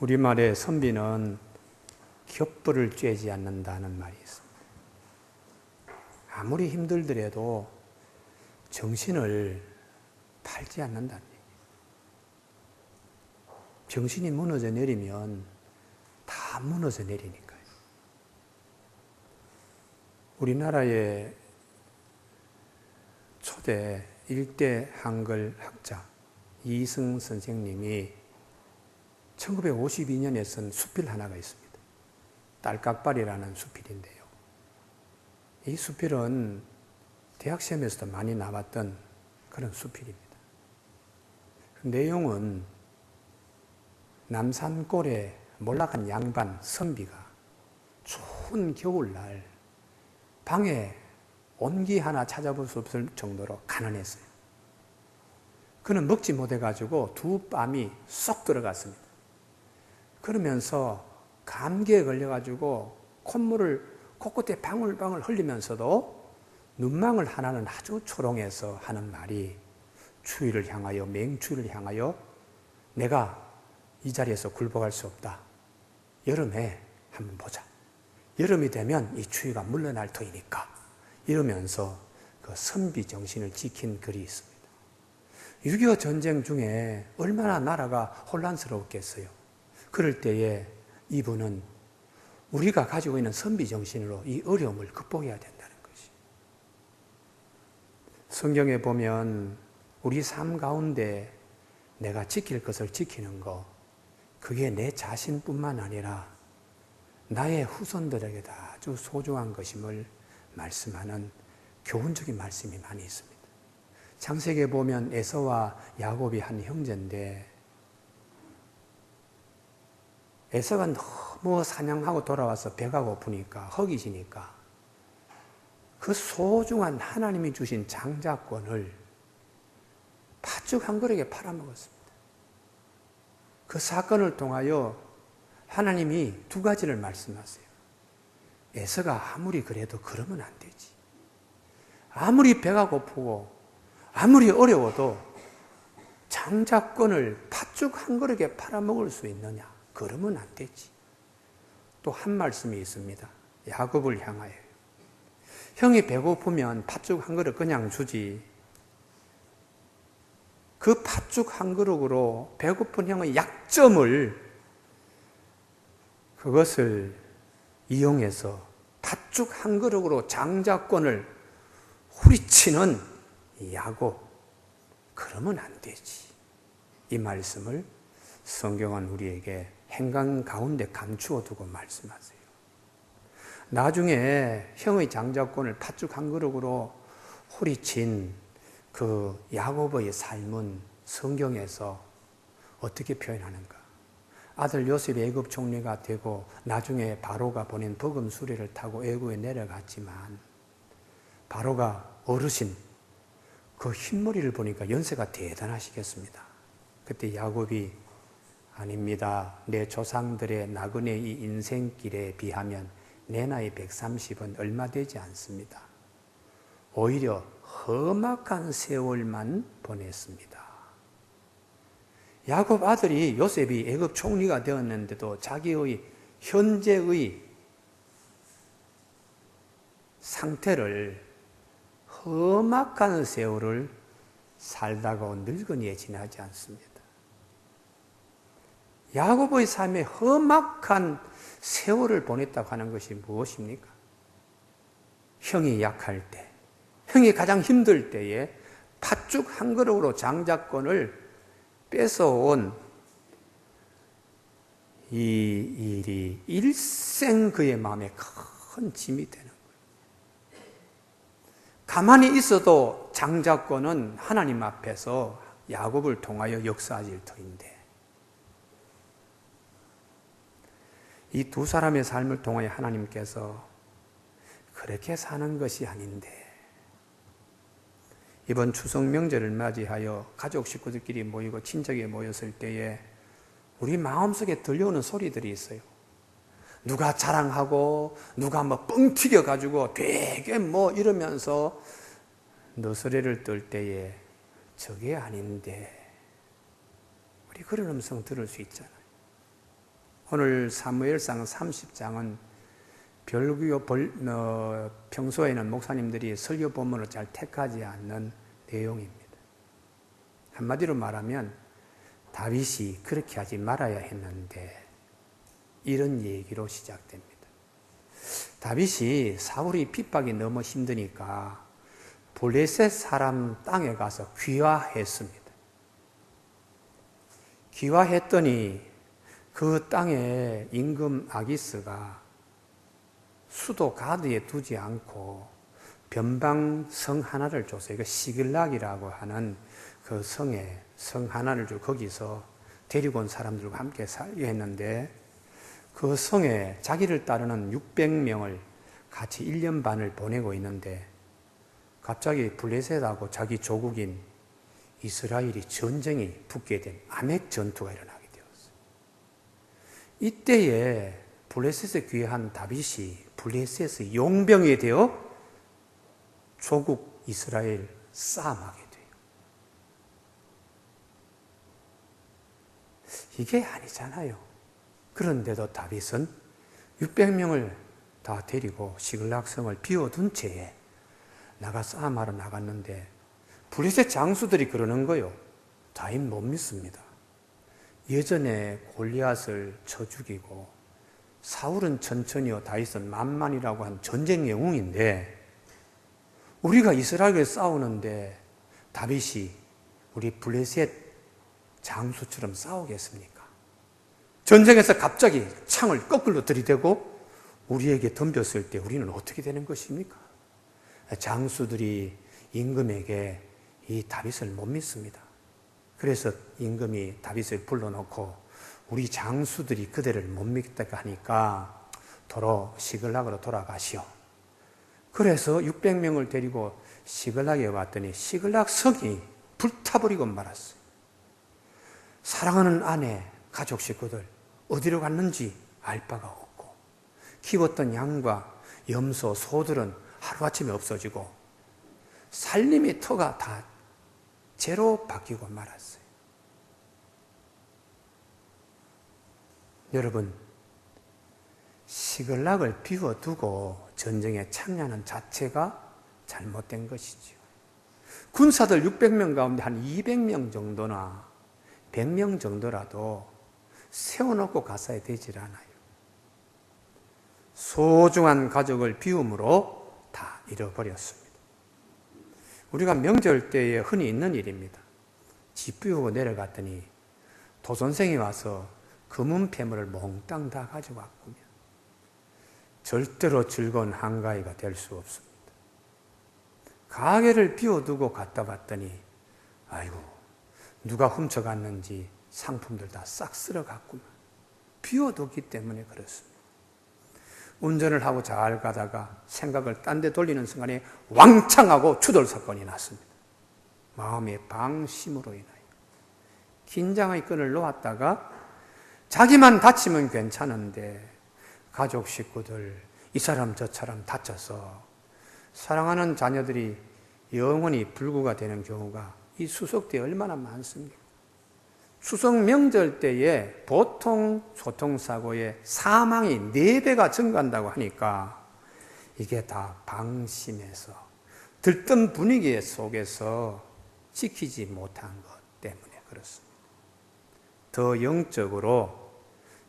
우리말의 선비는 겹불을 쬐지 않는다는 말이 있습니다. 아무리 힘들더라도 정신을 팔지 않는다는. 정신이 무너져 내리면 다 무너져 내리니까요. 우리나라의 초대 일대 한글 학자 이승 선생님이 1952년에 쓴 수필 하나가 있습니다. 딸깍발이라는 수필인데요. 이 수필은 대학 시험에서도 많이 나왔던 그런 수필입니다. 그 내용은 남산골에 몰락한 양반 선비가 추운 겨울날 방에 온기 하나 찾아볼 수 없을 정도로 가난했어요. 그는 먹지 못해가지고 두 뺨이 쏙 들어갔습니다. 그러면서 감기에 걸려가지고 콧물을 코끝에 방울방울 흘리면서도 눈망울 하나는 아주 초롱해서 하는 말이 추위를 향하여 맹추위를 향하여 내가 이 자리에서 굴복할 수 없다. 여름에 한번 보자. 여름이 되면 이 추위가 물러날 터이니까 이러면서 그 선비 정신을 지킨 글이 있습니다. 6.25 전쟁 중에 얼마나 나라가 혼란스러웠겠어요. 그럴 때에 이분은 우리가 가지고 있는 선비 정신으로 이 어려움을 극복해야 된다는 것이. 성경에 보면 우리 삶 가운데 내가 지킬 것을 지키는 거, 그게 내 자신뿐만 아니라 나의 후손들에게도 아주 소중한 것임을 말씀하는 교훈적인 말씀이 많이 있습니다. 창세기에 보면 에서와 야곱이 한 형제인데 에서가 너무 사냥하고 돌아와서 배가 고프니까 허기지니까 그 소중한 하나님이 주신 장자권을 팥죽 한 그릇에 팔아먹었습니다. 그 사건을 통하여 하나님이 두 가지를 말씀하세요. 에서가 아무리 그래도 그러면 안 되지. 아무리 배가 고프고 아무리 어려워도 장자권을 팥죽 한 그릇에 팔아먹을 수 있느냐? 그러면 안 되지. 또 한 말씀이 있습니다. 야곱을 향하여. 형이 배고프면 팥죽 한 그릇 그냥 주지. 그 팥죽 한 그릇으로 배고픈 형의 약점을 그것을 이용해서 팥죽 한 그릇으로 장자권을 후리치는 야곱. 그러면 안 되지. 이 말씀을 성경은 우리에게 행강 가운데 감추어 두고 말씀하세요. 나중에 형의 장자권을 팥죽 한 그릇으로 후리친 그 야곱의 삶은 성경에서 어떻게 표현하는가? 아들 요셉이 애굽 총리가 되고 나중에 바로가 보낸 버금 수레를 타고 애굽에 내려갔지만 바로가 어르신 그 흰머리를 보니까 연세가 대단하시겠습니다. 그때 야곱이 아닙니다. 내 조상들의 나그네 이 인생길에 비하면 내 나이 130은 얼마 되지 않습니다. 오히려 험악한 세월만 보냈습니다. 야곱 아들이 요셉이 애굽 총리가 되었는데도 자기의 현재의 상태를 험악한 세월을 살다가 온 늙은이에 지나지 않습니다. 야곱의 삶에 험악한 세월을 보냈다고 하는 것이 무엇입니까? 형이 약할 때, 형이 가장 힘들 때에 팥죽 한 그릇으로 장자권을 뺏어온 이 일이 일생 그의 마음에 큰 짐이 되는 거예요. 가만히 있어도 장자권은 하나님 앞에서 야곱을 통하여 역사질 터인데 이 두 사람의 삶을 통하여 하나님께서 그렇게 사는 것이 아닌데 이번 추석 명절을 맞이하여 가족 식구들끼리 모이고 친척이 모였을 때에 우리 마음속에 들려오는 소리들이 있어요. 누가 자랑하고 누가 뭐 뻥 튀겨 가지고 되게 뭐 이러면서 너스레를 떨 때에 저게 아닌데 우리 그런 음성 들을 수 있잖아요. 오늘 사무엘상 30장은 별교 벌, 어, 평소에는 목사님들이 설교 본문을 잘 택하지 않는 내용입니다. 한마디로 말하면 다윗이 그렇게 하지 말아야 했는데 이런 얘기로 시작됩니다. 다윗이 사울이 핍박이 너무 힘드니까 블레셋 사람 땅에 가서 귀화했습니다. 귀화했더니 그 땅에 임금 아기스가 수도 가드에 두지 않고 변방 성 하나를 줘서 이거 시글락이라고 하는 그 성에 성 하나를 주 거기서 데리고 온 사람들과 함께 살게 했는데 그 성에 자기를 따르는 600명을 같이 1년 반을 보내고 있는데 갑자기 블레셋하고 자기 조국인 이스라엘이 전쟁이 붙게 된 아멕 전투가 되었어요. 이때에 블레셋에 귀한 다윗이 블레셋의 용병이 되어 조국 이스라엘 싸움하게 돼요. 이게 아니잖아요. 그런데도 다윗은 600명을 다 데리고 시글락성을 비워둔 채에 나가 싸움하러 나갔는데 블레셋 장수들이 그러는 거요. 다윗 못 믿습니다. 예전에 골리앗을 쳐 죽이고 사울은 천천히요 다윗은 만만이라고 한 전쟁 영웅인데 우리가 이스라엘에 싸우는데 다윗이 우리 블레셋 장수처럼 싸우겠습니까? 전쟁에서 갑자기 창을 거꾸로 들이대고 우리에게 덤볐을 때 우리는 어떻게 되는 것입니까? 장수들이 임금에게 이 다윗을 못 믿습니다. 그래서 임금이 다윗을 불러놓고 우리 장수들이 그대를 못 믿겠다 하니까 도로 시글락으로 돌아가시오. 그래서 600명을 데리고 시글락에 왔더니 시글락 성이 불타버리고 말았어요. 사랑하는 아내, 가족 식구들 어디로 갔는지 알 바가 없고 키웠던 양과 염소, 소들은 하루아침에 없어지고 살림의 터가 다 제로 바뀌고 말았어요. 여러분, 시글락을 비워두고 전쟁에 참여하는 자체가 잘못된 것이지요. 군사들 600명 가운데 한 200명 정도나 100명 정도라도 세워놓고 가서야 되질 않아요. 소중한 가족을 비움으로 다 잃어버렸습니다. 우리가 명절 때에 흔히 있는 일입니다. 집 비우고 내려갔더니 도선생이 와서 금은 폐물을 몽땅 다 가지고 왔군요. 절대로 즐거운 한가위가 될 수 없습니다. 가게를 비워두고 갔다 봤더니 아이고 누가 훔쳐갔는지 상품들 다 싹 쓸어갔구만. 비워뒀기 때문에 그렇습니다. 운전을 하고 잘 가다가 생각을 딴 데 돌리는 순간에 왕창하고 추돌 사건이 났습니다. 마음의 방심으로 인하여. 긴장의 끈을 놓았다가 자기만 다치면 괜찮은데 가족 식구들 이 사람 저 사람 다쳐서 사랑하는 자녀들이 영원히 불구가 되는 경우가 이 수석 때 얼마나 많습니까? 수석 명절 때에 보통 교통사고의 사망이 4배가 증가한다고 하니까 이게 다 방심해서 들뜬 분위기 속에서 지키지 못한 것 때문에 그렇습니다. 더 영적으로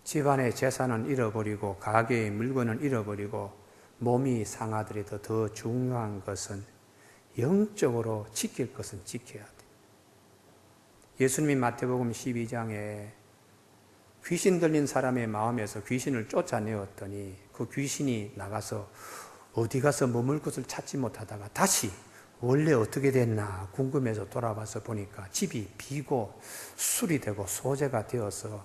집안의 재산은 잃어버리고 가게의 물건은 잃어버리고 몸이 상하더라도 더 중요한 것은 영적으로 지킬 것은 지켜야 돼. 예수님이 마태복음 12장에 귀신 들린 사람의 마음에서 귀신을 쫓아내었더니 그 귀신이 나가서 어디 가서 머물 곳을 찾지 못하다가 다시 원래 어떻게 됐나 궁금해서 돌아와서 보니까 집이 비고 술이 되고 소재가 되어서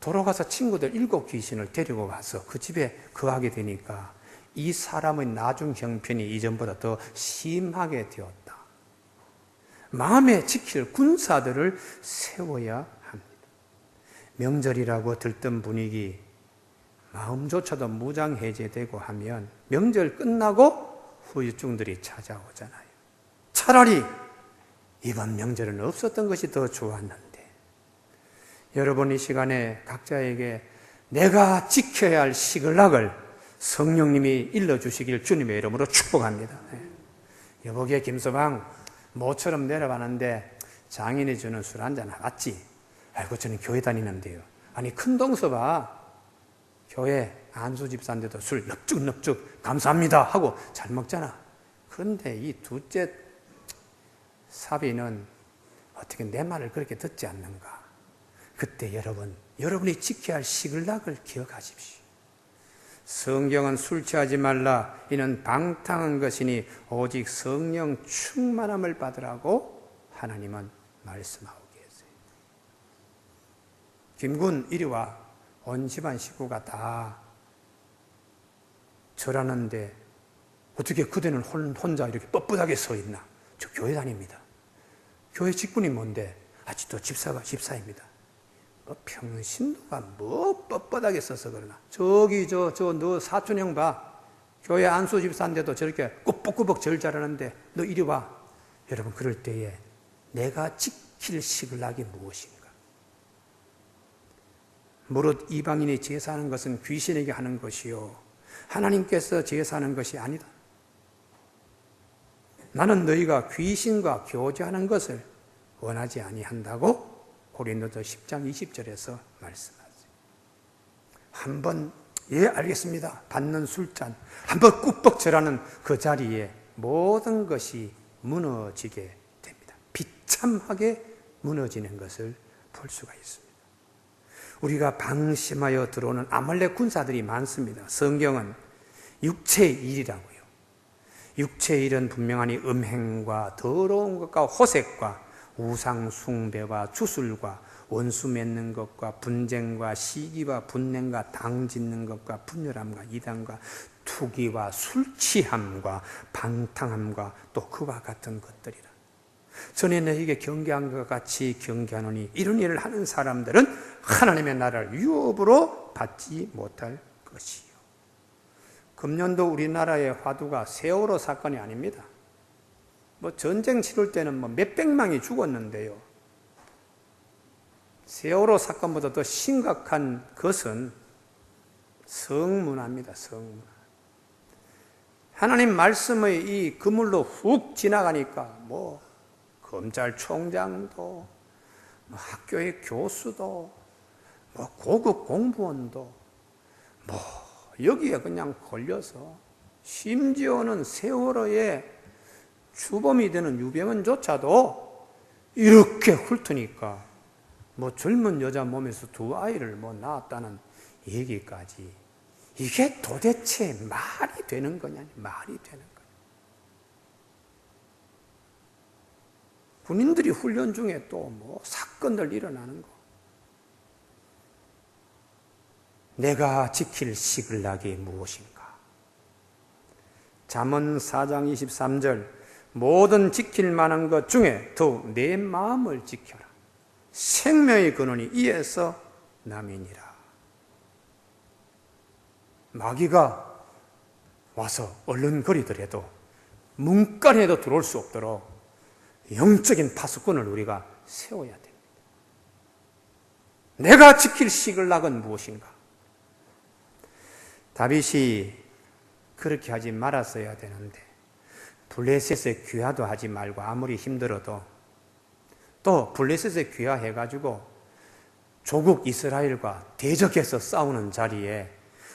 돌아가서 친구들 일곱 귀신을 데리고 가서 그 집에 거하게 되니까 이 사람의 나중 형편이 이전보다 더 심하게 되었다. 마음에 지킬 군사들을 세워야 합니다. 명절이라고 들뜬 분위기, 마음조차도 무장해제되고 하면 명절 끝나고 후유증들이 찾아오잖아요. 차라리 이번 명절은 없었던 것이 더 좋았는데, 여러분 이 시간에 각자에게 내가 지켜야 할 시글락을 성령님이 일러주시길 주님의 이름으로 축복합니다. 네. 여보게 김서방 모처럼 내려가는데 장인이 주는 술 한잔 맞지? 아이고 저는 교회 다니는데요. 아니 큰 동서봐 교회 안수 집사인데도 술 넙죽넙죽 감사합니다 하고 잘 먹잖아. 그런데 이 둘째 사비는 어떻게 내 말을 그렇게 듣지 않는가? 그때 여러분, 여러분이 지켜야 할 시글락을 기억하십시오. 성경은 술 취하지 말라. 이는 방탕한 것이니 오직 성령 충만함을 받으라고 하나님은 말씀하고 계세요. 김군 이리 와. 온 집안 식구가 다 절하는데 어떻게 그대는 혼자 이렇게 뻣뻣하게 서 있나? 저 교회 다닙니다. 교회 직분이 뭔데? 아직도 집사가 집사입니다. 뭐 평신도가 뭐 뻣뻣하게 써서 그러나. 저기 저 저 너 사촌 형 봐. 교회 안수 집사인데도 저렇게 꾸벅꾸벅 절 잘하는데 너 이리 와. 여러분 그럴 때에 내가 지킬 시글락이 무엇인가? 무릇 이방인이 제사하는 것은 귀신에게 하는 것이요 하나님께서 제사하는 것이 아니다. 나는 너희가 귀신과 교제하는 것을 원하지 아니한다고 고린도서 10장 20절에서 말씀하세요. 한번 예 알겠습니다. 받는 술잔 한번 꾹뻑 절하는 그 자리에 모든 것이 무너지게 됩니다. 비참하게 무너지는 것을 볼 수가 있습니다. 우리가 방심하여 들어오는 아말렉 군사들이 많습니다. 성경은 육체의 일이라고요. 육체의 일은 분명하니 음행과 더러운 것과 호색과 우상 숭배와 주술과 원수 맺는 것과 분쟁과 시기와 분냉과 당 짓는 것과 분열함과 이단과 투기와 술 취함과 방탕함과 또 그와 같은 것들이라. 전에 너에게 경계한 것 같이 경계하노니 이런 일을 하는 사람들은 하나님의 나라를 유업으로 받지 못할 것이요. 금년도 우리나라의 화두가 세월호 사건이 아닙니다. 뭐 전쟁 치를 때는 뭐 몇백 명이 죽었는데요. 세월호 사건보다 더 심각한 것은 성문화입니다. 성문화. 하나님 말씀의 이 그물로 훅 지나가니까 뭐 검찰총장도 뭐 학교의 교수도 뭐 고급 공무원도 뭐 여기에 그냥 걸려서 심지어는 세월호에 주범이 되는 유병은조차도 이렇게 훑으니까 뭐 젊은 여자 몸에서 두 아이를 뭐 낳았다는 얘기까지 이게 도대체 말이 되는 거냐 말이 되는 거냐 군인들이 훈련 중에 또 뭐 사건들 일어나는 거. 내가 지킬 시글락이 무엇인가? 잠언 4장 23절 모든 지킬 만한 것 중에 더욱 내 마음을 지켜라. 생명의 근원이 이에서 남이니라. 마귀가 와서 얼른거리더라도 문간에도 들어올 수 없도록 영적인 파수꾼을 우리가 세워야 됩니다. 내가 지킬 시글락은 무엇인가? 다윗이 그렇게 하지 말았어야 되는데 블레셋에 귀화도 하지 말고 아무리 힘들어도 또 블레셋에 귀화해가지고 조국 이스라엘과 대적해서 싸우는 자리에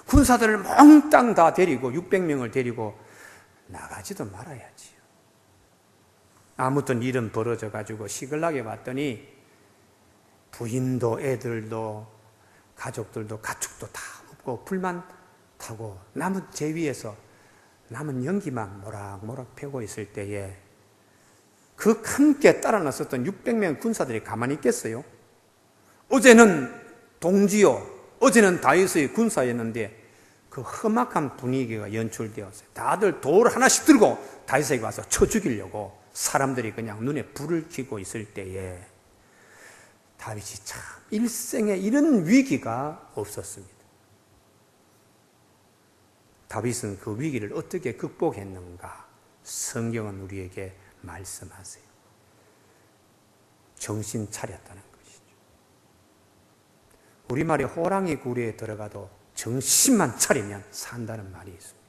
군사들을 몽땅 다 데리고 600명을 데리고 나가지도 말아야지요. 아무튼 일은 벌어져 가지고 시글나게 봤더니 부인도 애들도 가족들도 가축도 다 없고 불만 타고 남은 제 위에서 남은 연기만 모락모락 펴고 있을 때에 그 함께 따라 나섰던 600명 군사들이 가만히 있겠어요? 어제는 동지요, 어제는 다윗의 군사였는데 그 험악한 분위기가 연출되었어요. 다들 돌 하나씩 들고 다윗에게 와서 쳐 죽이려고 사람들이 그냥 눈에 불을 켜고 있을 때에 다윗이 참 일생에 이런 위기가 없었습니다. 다윗은 그 위기를 어떻게 극복했는가? 성경은 우리에게 말씀하세요. 정신 차렸다는 것이죠. 우리말에 호랑이 구리에 들어가도 정신만 차리면 산다는 말이 있습니다.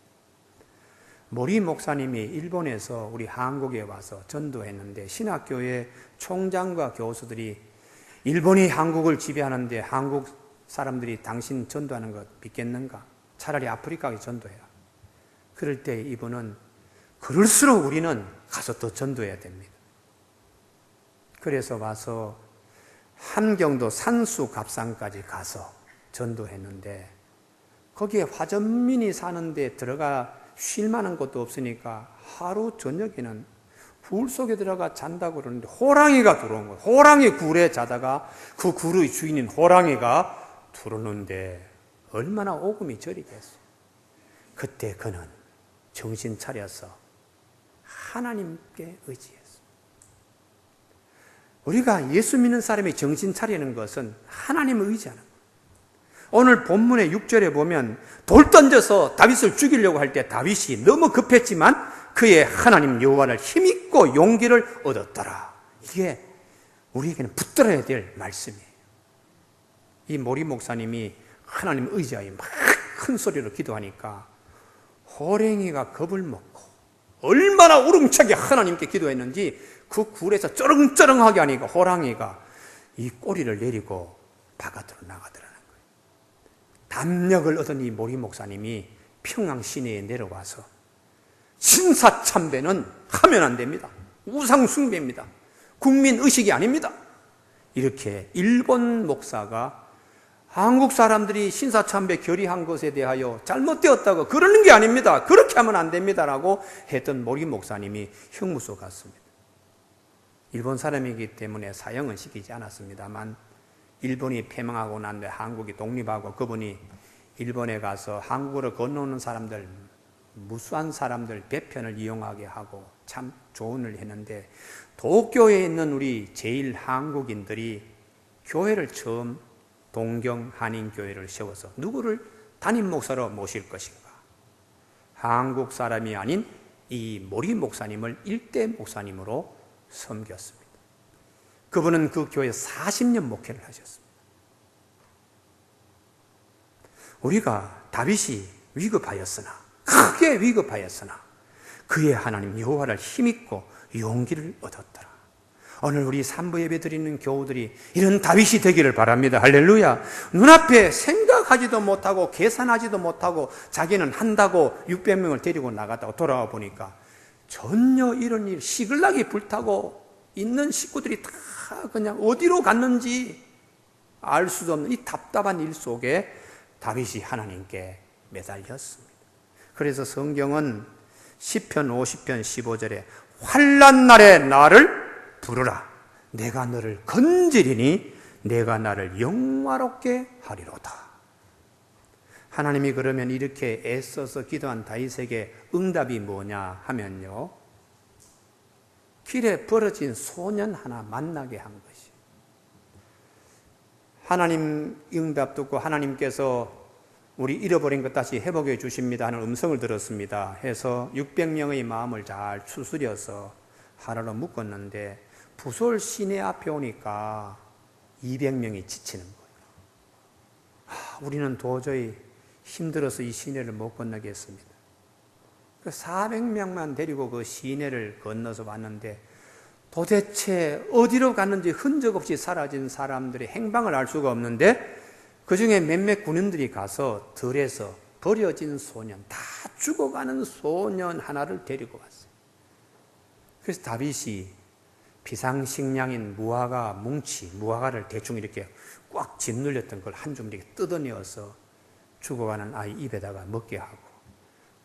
모리 목사님이 일본에서 우리 한국에 와서 전도했는데 신학교의 총장과 교수들이 일본이 한국을 지배하는데 한국 사람들이 당신 전도하는 것 믿겠는가? 차라리 아프리카에 전도해라. 그럴 때 이분은 그럴수록 우리는 가서 더 전도해야 됩니다. 그래서 와서 함경도 산수 갑산까지 가서 전도했는데 거기에 화전민이 사는데 들어가 쉴 만한 것도 없으니까 하루 저녁에는 불 속에 들어가 잔다고 그러는데 호랑이가 들어온 거예요. 호랑이 굴에 자다가 그 굴의 주인인 호랑이가 들어오는데 얼마나 오금이 저리겠어. 그때 그는 정신 차려서 하나님께 의지했어. 우리가 예수 믿는 사람이 정신 차리는 것은 하나님을 의지하는 거예요. 오늘 본문의 6절에 보면 돌 던져서 다윗을 죽이려고 할 때 다윗이 너무 급했지만 그의 하나님 여호와를 힘있고 용기를 얻었더라. 이게 우리에게는 붙들어야 될 말씀이에요. 이 모리 목사님이 하나님 의지하여 막 큰 소리로 기도하니까 호랭이가 겁을 먹고 얼마나 우렁차게 하나님께 기도했는지 그 굴에서 쩌렁쩌렁하게 하니까 호랑이가 이 꼬리를 내리고 바깥으로 나가더라는 거예요. 담력을 얻은 이 모리 목사님이 평양 시내에 내려와서 신사참배는 하면 안 됩니다. 우상숭배입니다. 국민 의식이 아닙니다. 이렇게 일본 목사가 한국 사람들이 신사참배 결의한 것에 대하여 잘못되었다고 그러는 게 아닙니다. 그렇게 하면 안 됩니다라고 했던 모리 목사님이 형무소 갔습니다. 일본 사람이기 때문에 사형은 시키지 않았습니다만 일본이 패망하고 난 뒤에 한국이 독립하고 그분이 일본에 가서 한국으로 건너오는 사람들 무수한 사람들 배편을 이용하게 하고 참 조언을 했는데 도쿄에 있는 우리 제일 한국인들이 교회를 처음 동경 한인교회를 세워서 누구를 담임 목사로 모실 것인가? 한국 사람이 아닌 이 모리 목사님을 일대 목사님으로 섬겼습니다. 그분은 그 교회 40년 목회를 하셨습니다. 우리가 다윗이 위급하였으나 크게 위급하였으나 그의 하나님 여호와를 힘입고 용기를 얻었더라. 오늘 우리 산부 예배 드리는 교우들이 이런 다윗이 되기를 바랍니다. 할렐루야. 눈앞에 생각하지도 못하고 계산하지도 못하고 자기는 한다고 600명을 데리고 나갔다고 돌아와 보니까 전혀 이런 일 시글락이 불타고 있는 식구들이 다 그냥 어디로 갔는지 알 수도 없는 이 답답한 일 속에 다윗이 하나님께 매달렸습니다. 그래서 성경은 10편 50편 15절에 환란 날에 나를 부르라. 내가 너를 건지리니 내가 나를 영화롭게 하리로다. 하나님이 그러면 이렇게 애써서 기도한 다윗에게 응답이 뭐냐 하면요. 길에 벌어진 소년 하나 만나게 한 것이. 하나님 응답 듣고 하나님께서 우리 잃어버린 것 다시 회복해 주십니다 하는 음성을 들었습니다. 해서 600명의 마음을 잘 추스려서 하나로 묶었는데 부솔 시내 앞에 오니까 200명이 지치는 거예요. 아, 우리는 도저히 힘들어서 이 시내를 못 건너겠습니다. 400명만 그 데리고 그 시내를 건너서 왔는데 도대체 어디로 갔는지 흔적 없이 사라진 사람들의 행방을 알 수가 없는데 그 중에 몇몇 군인들이 가서 들에서 버려진 소년, 다 죽어가는 소년 하나를 데리고 왔어요. 그래서 다윗이 비상식량인 무화과 뭉치, 무화과를 대충 이렇게 꽉 짓눌렸던 걸 한 줌 이렇게 뜯어내어서 죽어가는 아이 입에다가 먹게 하고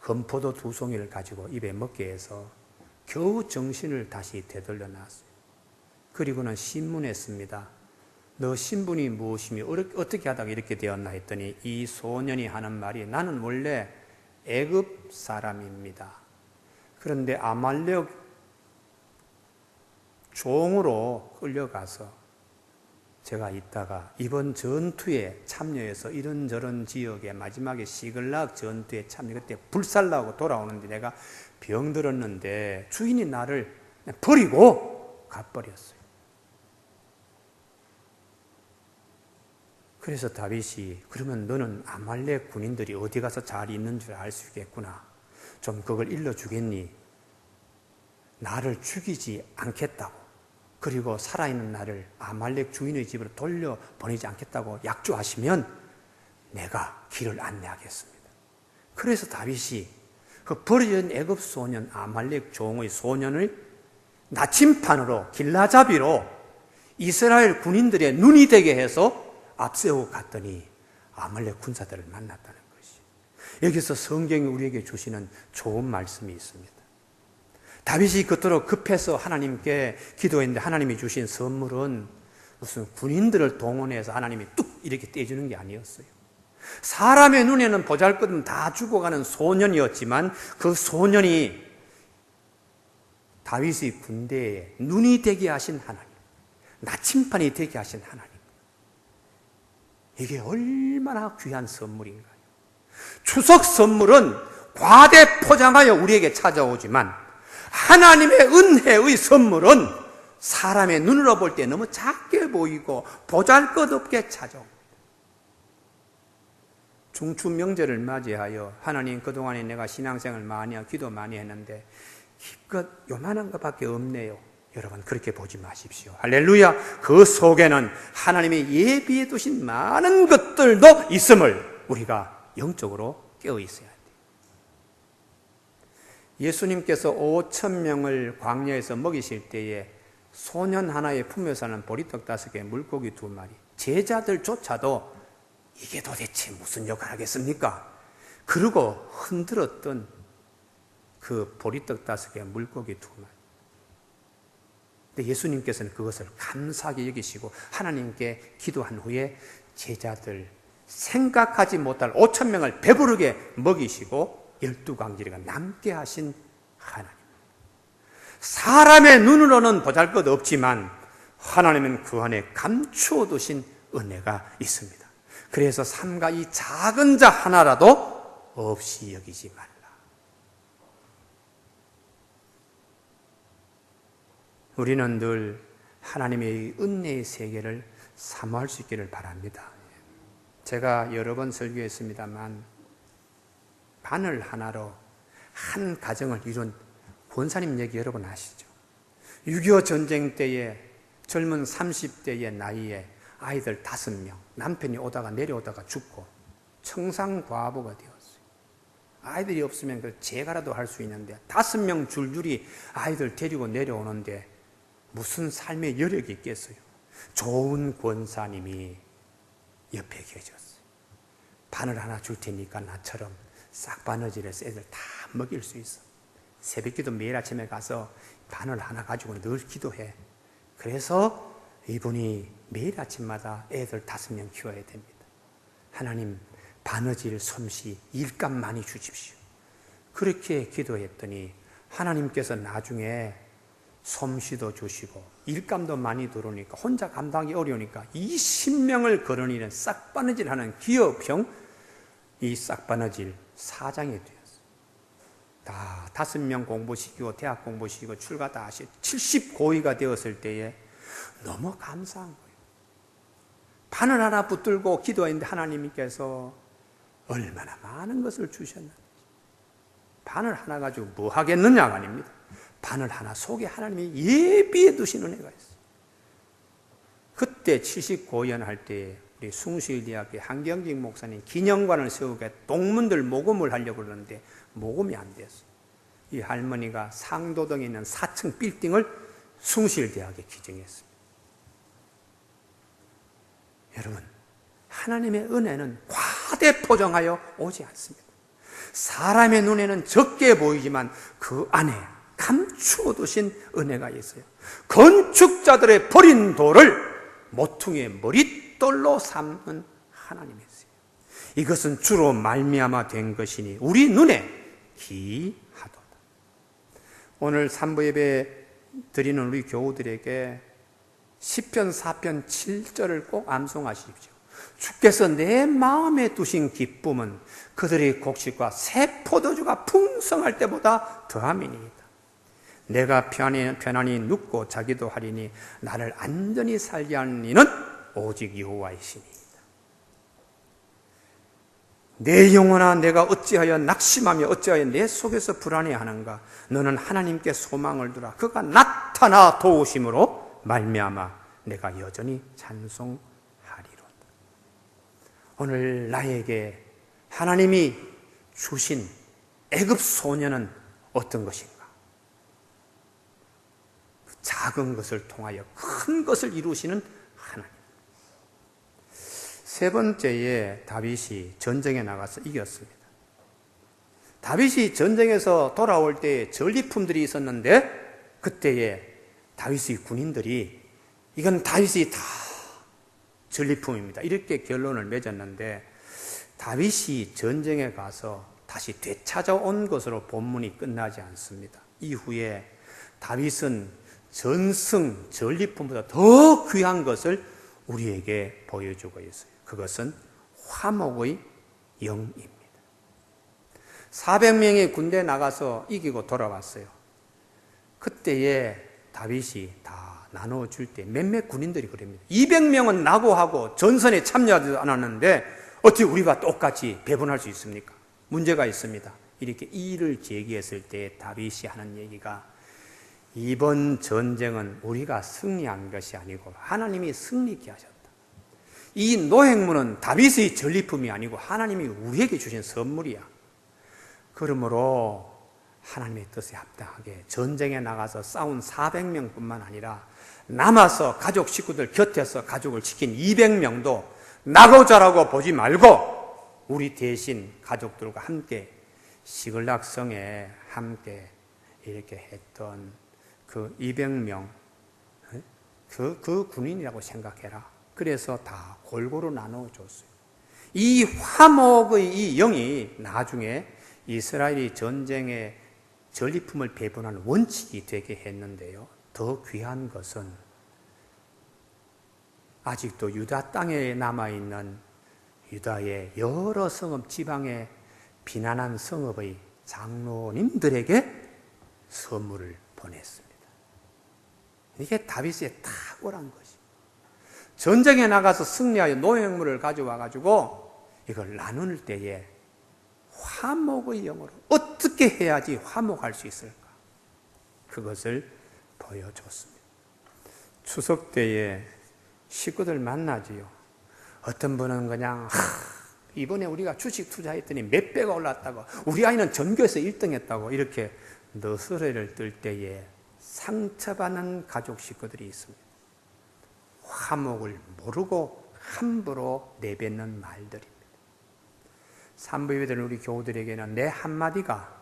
건포도 두 송이를 가지고 입에 먹게 해서 겨우 정신을 다시 되돌려 놨어요. 그리고는 신문에 씁니다. 너 신분이 무엇이며 어떻게 하다가 이렇게 되었나 했더니 이 소년이 하는 말이 나는 원래 애굽 사람입니다. 그런데 아말렉 종으로 끌려가서 제가 있다가 이번 전투에 참여해서 이런저런 지역에 마지막에 시글락 전투에 참여 그때 불살나고 돌아오는데 내가 병들었는데 주인이 나를 버리고 가버렸어요. 그래서 다윗이 그러면 너는 아말렉 군인들이 어디 가서 잘 있는 줄 알 수 있겠구나. 좀 그걸 일러 주겠니? 나를 죽이지 않겠다고. 그리고 살아있는 나를 아말렉 주인의 집으로 돌려 보내지 않겠다고 약조하시면 내가 길을 안내하겠습니다. 그래서 다윗이 그 버려진 애굽 소년 아말렉 종의 소년을 나침판으로 길라잡이로 이스라엘 군인들의 눈이 되게 해서 앞세우고 갔더니 아말렉 군사들을 만났다는 것이. 여기서 성경이 우리에게 주시는 좋은 말씀이 있습니다. 다윗이 그토록 급해서 하나님께 기도했는데 하나님이 주신 선물은 무슨 군인들을 동원해서 하나님이 뚝 이렇게 떼주는 게 아니었어요. 사람의 눈에는 보잘것없는 다 죽어가는 소년이었지만 그 소년이 다윗의 군대에 눈이 되게 하신 하나님, 나침판이 되게 하신 하나님. 이게 얼마나 귀한 선물인가요? 추석 선물은 과대 포장하여 우리에게 찾아오지만 하나님의 은혜의 선물은 사람의 눈으로 볼 때 너무 작게 보이고 보잘 것 없게 찾아옵니다. 중추 명절을 맞이하여 하나님 그동안에 내가 신앙생활 많이 하고 기도 많이 했는데 기껏 요만한 것밖에 없네요. 여러분 그렇게 보지 마십시오. 할렐루야. 그 속에는 하나님이 예비해 두신 많은 것들도 있음을 우리가 영적으로 깨어 있어야. 예수님께서 5천 명을 광야에서 먹이실 때에 소년 하나의 품에 사는 보리떡 다섯 개, 물고기 두 마리, 제자들조차도 이게 도대체 무슨 역할 하겠습니까? 그러고 흔들었던 그 보리떡 다섯 개, 물고기 두 마리. 근데 예수님께서는 그것을 감사하게 여기시고 하나님께 기도한 후에 제자들 생각하지 못할 5천 명을 배부르게 먹이시고 열두 강지리가 남게 하신 하나님. 사람의 눈으로는 보잘 것 없지만 하나님은 그 안에 감추어 두신 은혜가 있습니다. 그래서 삼가 이 작은 자 하나라도 없이 여기지 말라. 우리는 늘 하나님의 은혜의 세계를 사모할 수 있기를 바랍니다. 제가 여러 번 설교했습니다만 바늘 하나로 한 가정을 이룬 권사님 얘기 여러분 아시죠? 6.25 전쟁 때에 젊은 30대의 나이에 아이들 다섯 명, 남편이 오다가 내려오다가 죽고 청상과부가 되었어요. 아이들이 없으면 그 제가라도 할 수 있는데 다섯 명 줄줄이 아이들 데리고 내려오는데 무슨 삶의 여력이 있겠어요? 좋은 권사님이 옆에 계셨어요. 바늘 하나 줄 테니까 나처럼 싹 바느질해서 애들 다 먹일 수 있어. 새벽기도 매일 아침에 가서 바늘 하나 가지고 늘 기도해. 그래서 이분이 매일 아침마다 애들 다섯 명 키워야 됩니다. 하나님 바느질 솜씨 일감 많이 주십시오. 그렇게 기도했더니 하나님께서 나중에 솜씨도 주시고 일감도 많이 들어오니까 혼자 감당하기 어려우니까 20명을 거론이는 싹바느질 하는 기업형 이 싹바느질 사장이 되었어요. 다 다섯 명 공부시키고 대학 공부시키고 출가 다 하시 70고위가 되었을 때에 너무 감사한 거예요. 바늘 하나 붙들고 기도했는데 하나님께서 얼마나 많은 것을 주셨는지. 바늘 하나 가지고 뭐 하겠느냐가 아닙니다. 바늘 하나 속에 하나님이 예비해 두신 은혜가 있어요. 그때 79년 할때 우리 숭실 대학교 한경직 목사님 기념관을 세우게 동문들 모금을 하려고 그러는데 모금이 안 됐어요. 이 할머니가 상도동에 있는 4층 빌딩을 숭실 대학에 기증했습니다. 여러분, 하나님의 은혜는 과대 포장하여 오지 않습니다. 사람의 눈에는 적게 보이지만 그 안에 감추어 두신 은혜가 있어요. 건축자들의 버린 돌을 모퉁이의 머릿 돌로 삼는 하나님이세요. 이것은 주로 말미암아 된 것이니 우리 눈에 기하도다. 오늘 3부 예배 드리는 우리 교우들에게 10편 4편 7절을 꼭 암송하십시오. 주께서 내 마음에 두신 기쁨은 그들의 곡식과 새 포도주가 풍성할 때보다 더함이니이다. 내가 편안히 눕고 자기도 하리니 나를 안전히 살게 하는 이는 오직 여호와이시니이다. 내 영혼아 내가 어찌하여 낙심하며 어찌하여 내 속에서 불안해하는가? 너는 하나님께 소망을 두라. 그가 나타나 도우심으로 말미암아 내가 여전히 찬송하리로다. 오늘 나에게 하나님이 주신 애굽 소녀는 어떤 것인가? 작은 것을 통하여 큰 것을 이루시는 세 번째에 다윗이 전쟁에 나가서 이겼습니다. 다윗이 전쟁에서 돌아올 때 전리품들이 있었는데 그때에 다윗의 군인들이 이건 다윗이 다 전리품입니다. 이렇게 결론을 맺었는데 다윗이 전쟁에 가서 다시 되찾아온 것으로 본문이 끝나지 않습니다. 이후에 다윗은 전승 전리품보다 더 귀한 것을 우리에게 보여주고 있어요. 그것은 화목의 영입니다. 400명이 군대 나가서 이기고 돌아왔어요. 그때에 다윗이 다 나눠줄 때 몇몇 군인들이 그럽니다. 200명은 나고하고 전선에 참여하지 않았는데 어떻게 우리가 똑같이 배분할 수 있습니까? 문제가 있습니다. 이렇게 이의를 제기했을 때 다윗이 하는 얘기가 이번 전쟁은 우리가 승리한 것이 아니고 하나님이 승리케 하셨다. 이 노획물은 다윗의 전리품이 아니고 하나님이 우리에게 주신 선물이야. 그러므로 하나님의 뜻에 합당하게 전쟁에 나가서 싸운 400명뿐만 아니라 남아서 가족 식구들 곁에서 가족을 지킨 200명도 나고자라고 보지 말고 우리 대신 가족들과 함께 시글락성에 함께 이렇게 했던 그 200명 그, 그 군인이라고 생각해라. 그래서 다 골고루 나눠 줬어요. 이 화목의 이 영이 나중에 이스라엘이 전쟁에 전리품을 배분하는 원칙이 되게 했는데요. 더 귀한 것은 아직도 유다 땅에 남아있는 유다의 여러 성읍 지방에 비난한 성읍의 장로님들에게 선물을 보냈습니다. 이게 다윗의 탁월한 것이 전쟁에 나가서 승리하여 노획물을 가져와 가지고 이걸 나눌 때에 화목의 영으로 어떻게 해야지 화목할 수 있을까? 그것을 보여줬습니다. 추석 때에 식구들 만나지요. 어떤 분은 그냥 이번에 우리가 주식 투자했더니 몇 배가 올랐다고 우리 아이는 전교에서 1등 했다고 이렇게 너스레를 뜰 때에 상처받는 가족 식구들이 있습니다. 화목을 모르고 함부로 내뱉는 말들입니다. 되는 우리 교우들에게는 내 한마디가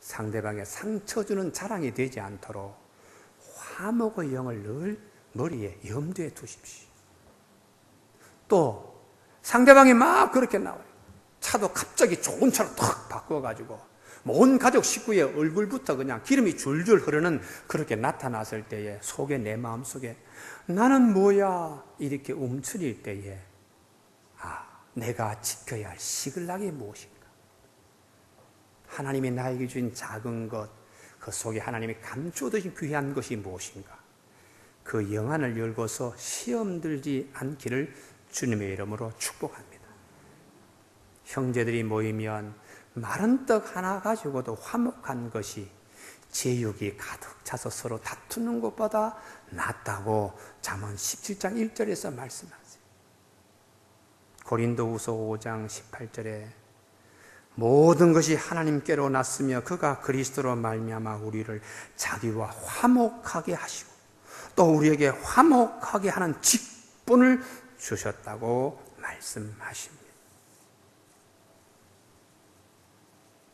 상대방의 상처 주는 자랑이 되지 않도록 화목의 영을 늘 머리에 염두에 두십시오. 또 상대방이 막 그렇게 나와요. 차도 갑자기 좋은 차로 탁 바꿔가지고 온 가족 식구의 얼굴부터 그냥 기름이 줄줄 흐르는 그렇게 나타났을 때에 속에 내 마음 속에 나는 뭐야? 이렇게 움츠릴 때에 아 내가 지켜야 할 시글락이 무엇인가? 하나님이 나에게 주신 작은 것 그 속에 하나님이 감추어두신 귀한 것이 무엇인가? 그 영안을 열고서 시험 들지 않기를 주님의 이름으로 축복합니다. 형제들이 모이면 마른 떡 하나 가지고도 화목한 것이 제육이 가득 차서 서로 다투는 것보다 낫다고 잠언 17장 1절에서 말씀하세요. 고린도후서 5장 18절에 모든 것이 하나님께로 났으며 그가 그리스도로 말미암아 우리를 자기와 화목하게 하시고 또 우리에게 화목하게 하는 직분을 주셨다고 말씀하십니다.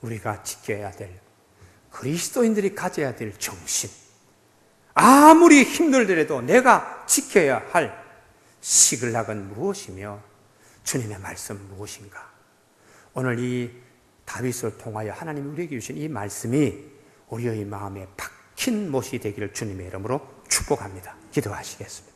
우리가 지켜야 될 그리스도인들이 가져야 될 정신. 아무리 힘들더라도 내가 지켜야 할 시글락은 무엇이며 주님의 말씀 무엇인가? 오늘 이 다윗을 통하여 하나님이 우리에게 주신 이 말씀이 우리의 마음에 박힌 못이 되기를 주님의 이름으로 축복합니다. 기도하시겠습니다.